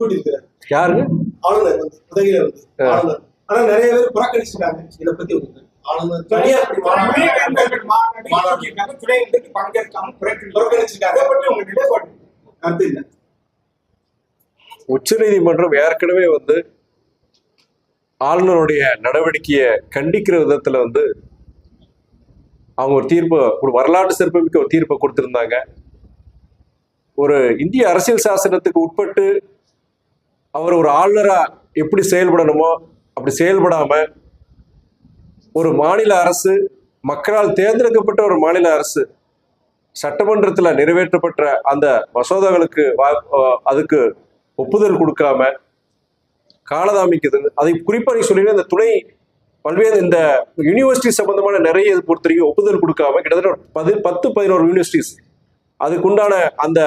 கூட்டியிருக்கிறார். யாருங்க ஆளுநர் வந்து உதகையில வந்து ஆளுநர். ஆனா நிறைய பேர் புறக்கணிச்சிட்டாங்க. இதை பத்தி உங்களுக்கு ஆளுநர் மாநாடு பங்கேற்காம புறக்கணிச்சிருக்காங்க. பற்றி கருத்து இல்லை. உச்சநீதிமன்றம் ஏற்கனவே வந்து ஆளுநருடைய நடவடிக்கையை கண்டிக்கிற விதத்துல வந்து அவங்க ஒரு தீர்ப்பு ஒரு வரலாற்று சிறப்புமிக்க ஒரு தீர்ப்பை கொடுத்திருந்தாங்க. ஒரு இந்திய அரசியல் சாசனத்துக்கு உட்பட்டு அவர் ஒரு ஆளுநராக எப்படி செயல்படணுமோ அப்படி செயல்படாமல் ஒரு மாநில அரசு மக்களால் தேர்ந்தெடுக்கப்பட்ட ஒரு மாநில அரசு சட்டமன்றத்தில் நிறைவேற்றப்பட்ட அந்த மசோதாக்களுக்கு வா- அதுக்கு ஒப்புதல் கொடுக்காம காலதாமிக்குது அதை குறிப்பாக நீ சொல்லி இந்த துணை பல்வேறு இந்த யூனிவர்சிட்டி சம்பந்தமான நிறைய இது பொறுத்த வரைக்கும் ஒப்புதல் கொடுக்காம கிட்டத்தட்ட பது பத்து பதினோரு யூனிவர்சிட்டிஸ் அதுக்குண்டான அந்த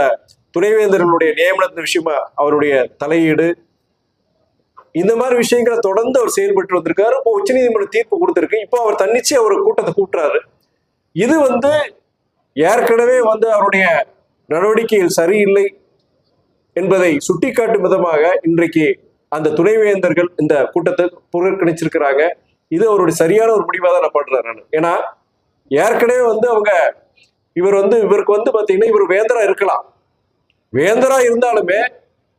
துணைவேந்தர்களுடைய நியமனத்தின் விஷயமா அவருடைய தலையீடு. இந்த மாதிரி விஷயங்களை தொடர்ந்து அவர் செயல்பட்டு வந்திருக்காரு. இப்போ உச்சநீதிமன்ற தீர்ப்பு கொடுத்துருக்கு. இப்போ அவர் தன்னிச்சு அவர் கூட்டத்தை கூட்டுறாரு. இது வந்து ஏற்கனவே வந்து அவருடைய நடவடிக்கைகள் சரியில்லை என்பதை சுட்டிக்காட்டும் விதமாக இன்றைக்கு அந்த துணைவேந்தர்கள் இந்த கூட்டத்தை புறக்கணிச்சிருக்கிறாங்க. இது அவருடைய சரியான ஒரு முடிவாக தான் நான் பண்றேன் நான். ஏன்னா ஏற்கனவே வந்து அவங்க இவர் வந்து இவருக்கு வந்து பாத்தீங்கன்னா இவர் வேந்தரா இருக்கலாம். வேந்தரா இருந்தாலுமே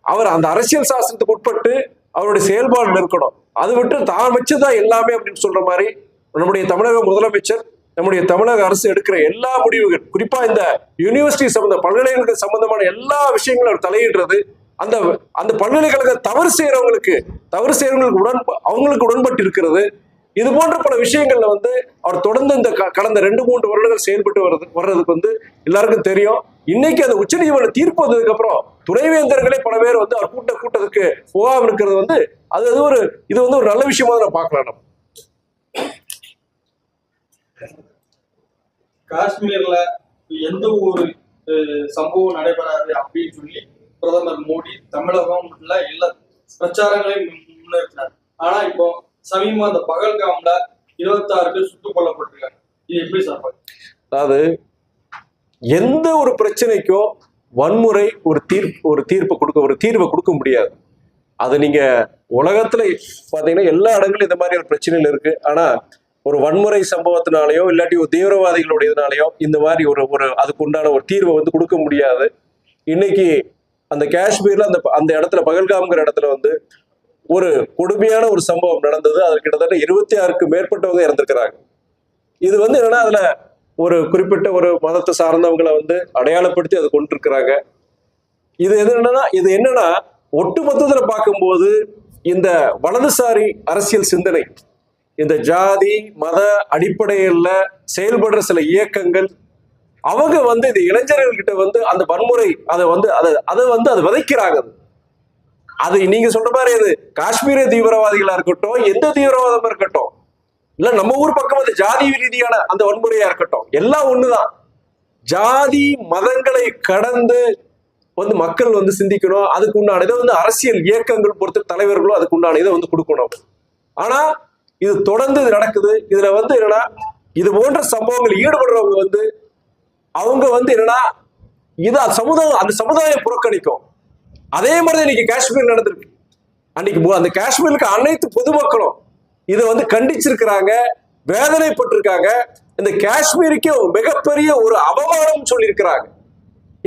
அவர் அந்த அரசியல் சாசனத்துக்கு உட்பட்டு அவருடைய செயல்பாடு இருக்கணும் அது விட்டு தான் வச்சுதான் எல்லாமே அப்படின்னு சொல்ற மாதிரி நம்முடைய தமிழக முதலமைச்சர் நம்முடைய தமிழக அரசு எடுக்கிற எல்லா முடிவுகள் குறிப்பா இந்த யூனிவர்சிட்டி சம்பந்த பல்கலைக்கழக சம்பந்தமான எல்லா விஷயங்களும் அவர் தலையிடுறது. அந்த அந்த பல்கலைக்கழக தவறு செய்யறவங்களுக்கு தவறு செய்யறவங்களுக்கு உடன் அவங்களுக்கு உடன்பட்டு இருக்கிறது இது போன்ற பல விஷயங்கள்ல வந்து அவர் தொடர்ந்து இந்த க- கடந்த ரெண்டு மூன்று வருடங்கள் செயல்பட்டு வர்றது வர்றதுக்கு வந்து எல்லாருக்கும் தெரியும். இன்னைக்கு அந்த உச்சநீதிமன்ற தீர்ப்பு வந்ததுக்கு அப்புறம் துணைவேந்தர்களே பல பேர் வந்து அவர் கூட்ட கூட்டத்துக்கு போகாம இருக்கிறது வந்து அது அது ஒரு இது வந்து ஒரு நல்ல விஷயமா நான் பார்க்கலாம் நம்ம. காஷ்மீர்ல எந்த ஒரு அஹ், சம்பவம் நடைபெறாது அப்படின்னு சொல்லி பிரதமர் மோடி தமிழகம் எல்லா பிரச்சாரங்களையும் முன்னேற்றினார் ஆனா இப்போ சமீபம் அந்த பகல்காம்ல இருபத்தாறு பேர் சுட்டுக் கொல்லப்பட்டிருக்காங்க. இது எப்படி சார் அதாவது எந்த ஒரு பிரச்சனைக்கும் வன்முறை ஒரு தீர்ப்பு ஒரு தீர்ப்பு கொடுக்க ஒரு தீர்வை கொடுக்க முடியாது. அது நீங்க உலகத்துல பாத்தீங்கன்னா எல்லா இடங்களும் இந்த மாதிரி ஒரு பிரச்சனைகள் இருக்கு. ஆனா ஒரு வன்முறை சம்பவத்தினாலேயோ இல்லாட்டி ஒரு தீவிரவாதிகளுடைய இதனாலேயோ இந்த மாதிரி ஒரு ஒரு அதுக்கு உண்டான ஒரு தீர்வை வந்து கொடுக்க முடியாது. இன்னைக்கு அந்த காஷ்மீர்ல அந்த அந்த இடத்துல பகல்காம்ங்கிற இடத்துல வந்து ஒரு கொடுமையான ஒரு சம்பவம் நடந்தது. அதில் கிட்டத்தட்ட இருபத்தி ஆறுக்கு மேற்பட்டவங்க இறந்திருக்கிறாங்க. இது வந்து என்னன்னா அதுல ஒரு குறிப்பிட்ட ஒரு மதத்தை சார்ந்தவங்களை வந்து அடையாளப்படுத்தி அதை கொண்டிருக்கிறாங்க. இது எது என்னன்னா இது என்னன்னா ஒட்டுமொத்தத்துல பார்க்கும்போது இந்த வலதுசாரி அரசியல் சிந்தனை இந்த ஜாதி மத அடிப்படையில் செயல்படுற சில இயக்கங்கள் அவங்க வந்து இந்த இளைஞர்கள்கிட்ட வந்து அந்த வன்முறை அதை வந்து அதை அதை வந்து அதை விதைக்கிறாங்க. அது. நீங்க சொல்ற மாதிரி அது காஷ்மீர தீவிரவாதிகளா இருக்கட்டும் எந்த தீவிரவாதமா இருக்கட்டும். இல்ல நம்ம ஊர் பக்கம் அது ஜாதி ரீதியான அந்த வன்முறையா இருக்கட்டும். எல்லாம் ஒண்ணுதான். ஜாதி மதங்களை கடந்து வந்து மக்கள் வந்து சிந்திக்கணும். அதுக்கு உண்டான இதை வந்து அரசியல் இயக்கங்கள் பொறுத்த தலைவர்களும் அதுக்கு உண்டான இதை வந்து கொடுக்கணும். ஆனா இது தொடர்ந்து இது நடக்குது. இதுல வந்து என்னன்னா இது போன்ற சம்பவங்கள் ஈடுபடுறவங்க வந்து அவங்க வந்து என்னன்னா இது சமுதாயம் அந்த சமுதாயம் புறக்கணிக்கும். அதே மாதிரி தான் இன்னைக்கு காஷ்மீர் நடந்திருக்கு. அன்னைக்கு அந்த காஷ்மீருக்கு அனைத்து பொதுமக்களும் இதை வந்து கண்டிச்சிருக்கிறாங்க வேதனைப்பட்டிருக்காங்க. இந்த காஷ்மீருக்கே மிகப்பெரிய ஒரு அவமானம் சொல்லியிருக்கிறாங்க.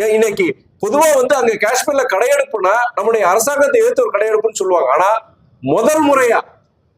ஏன் இன்னைக்கு பொதுவா வந்து அங்க காஷ்மீர்ல கடையெடுப்புனா நம்முடைய அரசாங்கத்தை எதிர்த்து ஒரு கடையெடுப்புன்னு சொல்லுவாங்க. ஆனா முதல் முறையா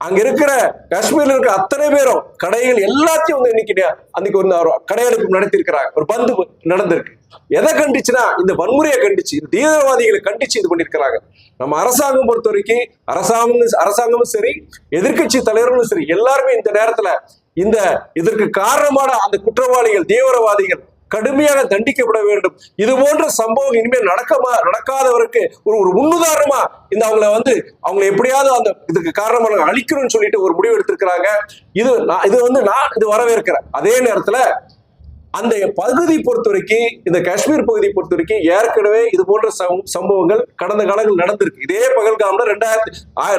அங்க இருக்கிற காஷ்மீர்ல இருக்கிற அத்தனை பேரும் கடைகள் எல்லாத்தையும் வந்து இன்னைக்கு அன்னைக்கு ஒரு ஒரு கடையெடுப்பு ஒரு பந்து நடந்திருக்கு. எதை கண்டிச்சுன்னா இந்த வன்முறையை கண்டிச்சு இந்த தீவிரவாதிகளை கண்டிச்சு இது பண்ணியிருக்கிறாங்க. நம்ம அரசாங்கம் பொறுத்த வரைக்கும் அரசாங்கம் அரசாங்கமும் சரி எதிர்க்கட்சி தலைவர்களும் சரி எல்லாருமே இந்த நேரத்துல இந்த இதற்கு காரணமான அந்த குற்றவாளிகள் தீவிரவாதிகள் கடுமையாக தண்டிக்கப்பட வேண்டும். இது போன்ற சம்பவம் இனிமேல் நடக்கமா நடக்காதவருக்கு ஒரு ஒரு முன்னுதாரணமா இந்த அவங்கள வந்து அவங்கள எப்படியாவது அந்த இதுக்கு காரணமாக அழிக்கணும்னு சொல்லிட்டு ஒரு முடிவு எடுத்திருக்கிறாங்க. இது நான் இது வந்து நான் இது வரவேற்கிறேன். அதே நேரத்துல அந்த பகுதி பொறுத்த வரைக்கும் இந்த காஷ்மீர் பகுதி பொறுத்த வரைக்கும் ஏற்கனவே இது போன்ற சம்பவங்கள் கடந்த காலங்கள் நடந்திருக்கு. இதே பகல்காம்ல ரெண்டாயிரத்தி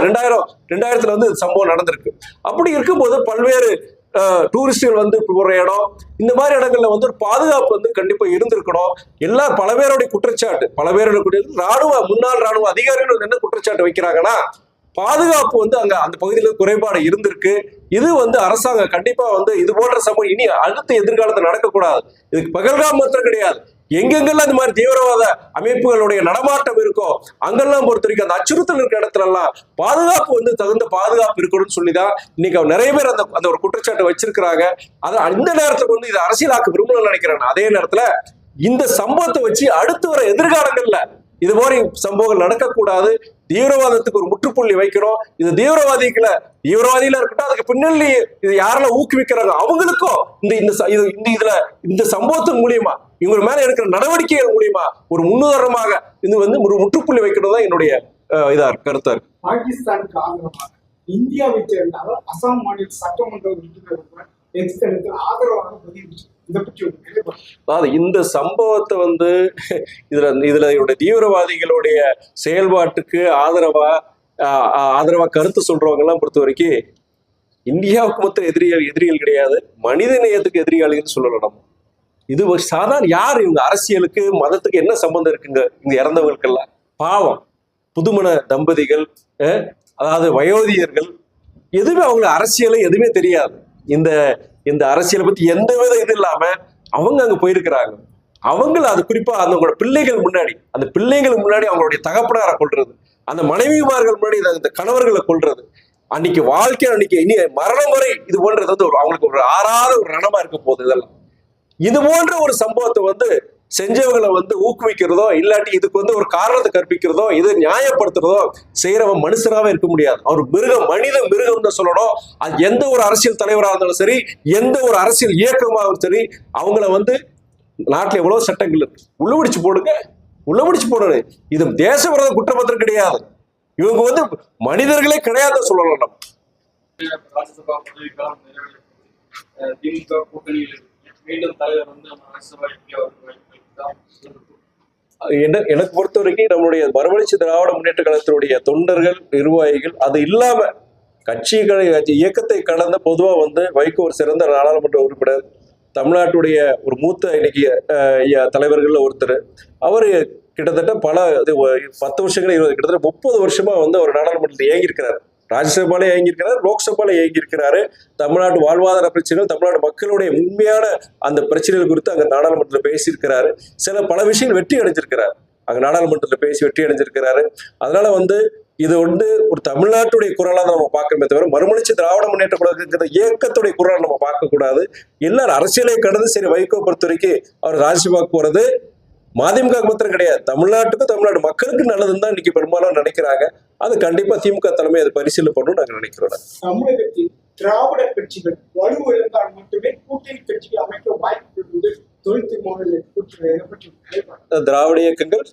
ரெண்டாயிரம் ரெண்டாயிரத்துல வந்து சம்பவம் நடந்திருக்கு. அப்படி இருக்கும்போது பல்வேறு டூரிஸ்டுகள் வந்து போகிற இடம் இந்த மாதிரி இடங்கள்ல வந்து ஒரு பாதுகாப்பு வந்து கண்டிப்பாக இருந்திருக்கணும். எல்லா பல பேருடைய குற்றச்சாட்டு பல பேருடைய குற்ற- ராணுவ முன்னாள் ராணுவ அதிகாரிகள் என்ன குற்றச்சாட்டு வைக்கிறாங்கன்னா பாதுகாப்பு வந்து அங்க அந்த பகுதியில் குறைபாடு இருந்திருக்கு. இது வந்து அரசாங்கம் கண்டிப்பா வந்து இது போன்ற சம்பவம் இனி அடுத்த எதிர்காலத்தில் நடக்கக்கூடாது. இதுக்கு பகல்காம் மாத்திரம் கிடையாது. எங்கெங்கெல்லாம் இந்த மாதிரி தீவிரவாத அமைப்புகளுடைய நடமாட்டம் இருக்கோ அங்கெல்லாம் பொறுத்த வரைக்கும் அந்த அச்சுறுத்தல் இருக்கிற இடத்துல எல்லாம் பாதுகாப்பு வந்து தகுந்த பாதுகாப்பு இருக்கணும்னு சொல்லி தான் இன்னைக்கு அவர் நிறைய பேர் அந்த அந்த ஒரு குற்றச்சாட்டை வச்சிருக்கிறாங்க. அது அந்த நேரத்துக்கு வந்து இதை அரசியலாக்க விரும்பணும்னு நினைக்கிறேன் அதே நேரத்துல இந்த சம்பவத்தை வச்சு அடுத்து வர எதிர்காலங்கள்ல இது மாதிரி சம்பவங்கள் நடக்கக்கூடாது. தீவிரவாதத்துக்கு ஒரு முற்றுப்புள்ளி வைக்கிறோம் இது தீவிரவாதிகளை தீவிரவாதிகளா இருக்கட்டும் அதுக்கு பின்னணி இது யாரெல்லாம் ஊக்குவிக்கிறாங்க? அவங்களுக்கும் இந்த இந்த இது இந்த இதுல இந்த சம்பவத்தின் மூலியமா இவங்க மேல எடுக்கிற நடவடிக்கைகள் மூலியமா ஒரு முன்னுதாரணமாக இது வந்து ஒரு முற்றுப்புள்ளி வைக்கணும் தான் என்னுடைய இதா கருத்தா இருக்கு. பாகிஸ்தானுக்கு ஆதரவாக இந்தியாவை சேர்ந்த அசாம் மாநில சட்டமன்ற உறுப்பினர் ஆதரவாக பதிவு அதாவது இந்த சம்பவத்தை வந்து இதுல இதுல இவருடைய தீவிரவாதிகளுடைய செயல்பாட்டுக்கு ஆதரவா ஆதரவா கருத்து சொல்றவங்க எல்லாம் பொறுத்த வரைக்கும் இந்தியாவுக்கு மொத்தம் எதிரிகள் எதிரிகள் கிடையாது. மனித நேயத்துக்கு எதிரிகள்னு சொல்லலாம் நம்ம. இது சாதாரண யார் இவங்க அரசியலுக்கு மதத்துக்கு என்ன சம்பந்தம் இருக்குங்க? இங்க இறந்தவங்களுக்கெல்லாம். பாவம். புதுமண தம்பதிகள் அதாவது வயோதிகர்கள் எதுவுமே அவங்க அரசியலை எதுவுமே தெரியாது. இந்த இந்த அரசியலை பத்தி எந்த வித இது இல்லாம அவங்க அங்க போயிருக்கிறாங்க. அவங்கள அது குறிப்பா அவங்களோட பிள்ளைகள் முன்னாடி அந்த பிள்ளைகள் முன்னாடி அவங்களுடைய தகப்பனாரை கொள்றது அந்த மனைவிமார்கள் முன்னாடி இந்த- கணவர்களை கொள்றது அன்னைக்கு வாழ்க்கை அன்னைக்கு இனி மரணம் வரை இது போன்றது வந்து ஒரு அவங்களுக்கு ஒரு ஆறாத ஒரு ரணமா இருக்க போகுது இதெல்லாம். இது போன்ற ஒரு சம்பவத்தை வந்து செஞ்சவங்களை வந்து ஊக்குவிக்கிறதோ இல்லாட்டி இதுக்கு வந்து ஒரு காரணத்தை கற்பிக்கிறதோ இதை நியாயப்படுத்துறதோ செய்யறவன் மனுஷனாவே இருக்க முடியாது. அவர் மிருகம் மனித மிருகம் தான் சொல்லணும். அது எந்த ஒரு அரசியல் தலைவராக இருந்தாலும் சரி எந்த ஒரு அரசியல் இயக்கமாகவும் சரி அவங்கள வந்து நாட்டில் எவ்வளவு சட்டங்கள் இருக்கு. உள்ளபடிச்சு போடுங்க. உள்ள போடணும் போடுங்க. இது தேச விரோத குற்றப்பத்திரம் கிடையாது. இவங்க வந்து மனிதர்களே கிடையாதுன்னு சொல்லலாம் நம்ம. திமுக கூட்டணியில் மீண்டும் தலைவர் வந்து என்ன எனக்கு பொறுத்த வரைக்கும் நம்மளுடைய மறுமலர்ச்சி திராவிட முன்னேற்ற கழகத்தினுடைய தொண்டர்கள் நிர்வாகிகள் அது இல்லாம கட்சிகளை இயக்கத்தை கடந்த பொதுவா வந்து வைகோ ஒரு சிறந்த நாடாளுமன்ற உறுப்பினர் தமிழ்நாட்டுடைய ஒரு மூத்த இன்னைக்கு அஹ், தலைவர்கள்ல ஒருத்தர். அவர் கிட்டத்தட்ட பல இது பத்து வருஷங்கள் இருபது கிட்டத்தட்ட முப்பது வருஷமா வந்து அவர் நாடாளுமன்றத்தில் இயங்கியிருக்கிறார். ராஜ்யசபால இயங்கியிருக்கிறார் லோக்சபால இயங்கியிருக்கிறாரு. தமிழ்நாட்டு வாழ்வாதார பிரச்சனைகள் தமிழ்நாடு மக்களுடைய உண்மையான அந்த பிரச்சனைகள் குறித்து அங்கே நாடாளுமன்றத்தில் பேசியிருக்கிறாரு. சில பல விஷயங்கள் வெற்றி அடைஞ்சிருக்கிறார். அங்கே நாடாளுமன்றத்தில் பேசி வெற்றி அடைஞ்சிருக்கிறாரு. அதனால வந்து இது வந்து ஒரு தமிழ்நாட்டுடைய குரலாக தான் நம்ம பார்க்கணுமே தவிர மறுமலர்ச்சி திராவிட முன்னேற்ற கழகங்கிற இயக்கத்துடைய குரலை நம்ம பார்க்கக்கூடாது. எல்லாரும் அரசியலை கடந்து சரி வைகோ பொறுத்த வரைக்கும் அவர் ராஜ்யசபாக்கு போறது மதிமுக மாத்திரம் கிடையாது. தமிழ்நாட்டுக்கும் தமிழ்நாடு மக்களுக்கு நல்லதுன்னு தான் இன்னைக்கு பெரும்பாலும் நினைக்கிறாங்க. அது கண்டிப்பா திமுக தலைமை அதை பரிசீலனை பண்ணணும்னு நாங்க நினைக்கிறோம். தமிழகத்தில் திராவிட கட்சிகள் வலுவிழந்தால் மட்டுமே கூட்டணி கட்சிகள் அமைக்க வாய்ப்பு தொழில் திராவிட இயக்கங்கள்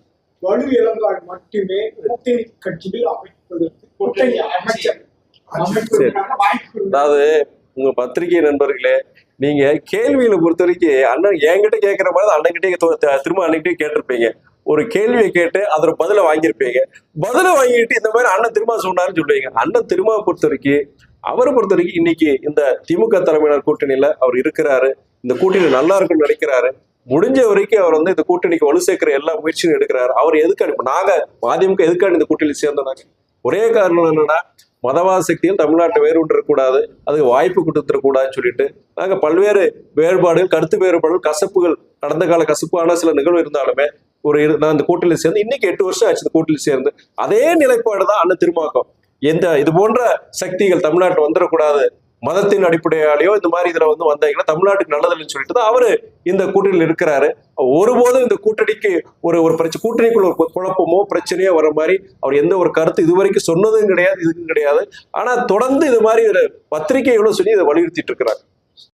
வலு இழந்தால் மட்டுமே கூட்டணி கட்சிகள் அமைப்பதற்கு கூட்டணி அமைச்சர். அதாவது உங்க பத்திரிகை நண்பர்களே நீங்க கேள்வியில பொறுத்த வரைக்கும் அண்ணன் என்கிட்ட கேட்கிற மாதிரி தான் அண்ணன்கிட்டே திரும்ப அண்ணன்கிட்டே கேட்டிருப்பீங்க. ஒரு கேள்வியை கேட்டு அதோட பதில வாங்கியிருப்பீங்க. பதில வாங்கிட்டு இந்த மாதிரி அண்ணன் திரும்ப சொன்னாருன்னு சொல்லுவீங்க. அண்ணன் திரும்ப பொறுத்த வரைக்கும் அவரை பொறுத்த வரைக்கும் இன்னைக்கு இந்த திமுக தலைமையினர் கூட்டணியில அவர் இருக்கிறாரு. இந்த கூட்டணி நல்லா இருக்கும்னு நினைக்கிறாரு. முடிஞ்ச வரைக்கும் அவர் வந்து இந்த கூட்டணிக்கு வலு சேர்க்கிற எல்லா முயற்சியும் எடுக்கிறாரு. அவர் எதுக்காக இப்ப நாங்க மதிமுக எதுக்காக இந்த கூட்டணியில் சேர்ந்தோம் ஒரே காரணம் என்னன்னா மதவாத சக்திகள் தமிழ்நாட்டை வேறுபட்டுறக்கூடாது அதுக்கு வாய்ப்பு கொடுத்துடக்கூடாதுன்னு சொல்லிட்டு நாங்கள் பல்வேறு வேறுபாடுகள் கருத்து வேறுபாடுகள் கசப்புகள் கடந்த கால கசப்பான சில நிகழ்வு இருந்தாலுமே ஒரு இரு- நான் இந்த கூட்டணியில் சேர்ந்து இன்னைக்கு எட்டு வருஷம் ஆச்சு இந்த கூட்டணியில் சேர்ந்து. அதே நிலைப்பாடு தான் அண்ணன் திருமாக்கம் எந்த இது போன்ற சக்திகள் தமிழ்நாட்டில் வந்துடக்கூடாது. மதத்தின் அடிப்படையாலேயோ இந்த மாதிரி இதுல வந்து வந்தாங்கன்னா தமிழ்நாட்டுக்கு நல்லதில்லைன்னு சொல்லிட்டு தான் அவரு இந்த கூட்டணியில் இருக்கிறாரு. ஒருபோதும் இந்த கூட்டணிக்கு ஒரு ஒரு பிரச்சனை கூட்டணிக்குள்ள ஒரு குழப்பமோ பிரச்சனையோ வர மாதிரி அவர் எந்த ஒரு கருத்து இது வரைக்கும் சொன்னதும் கிடையாது இதுக்கும் கிடையாது. ஆனா தொடர்ந்து இது மாதிரி ஒரு பத்திரிகைகளும் சொல்லி இதை வலியுறுத்திட்டு இருக்கிறாங்க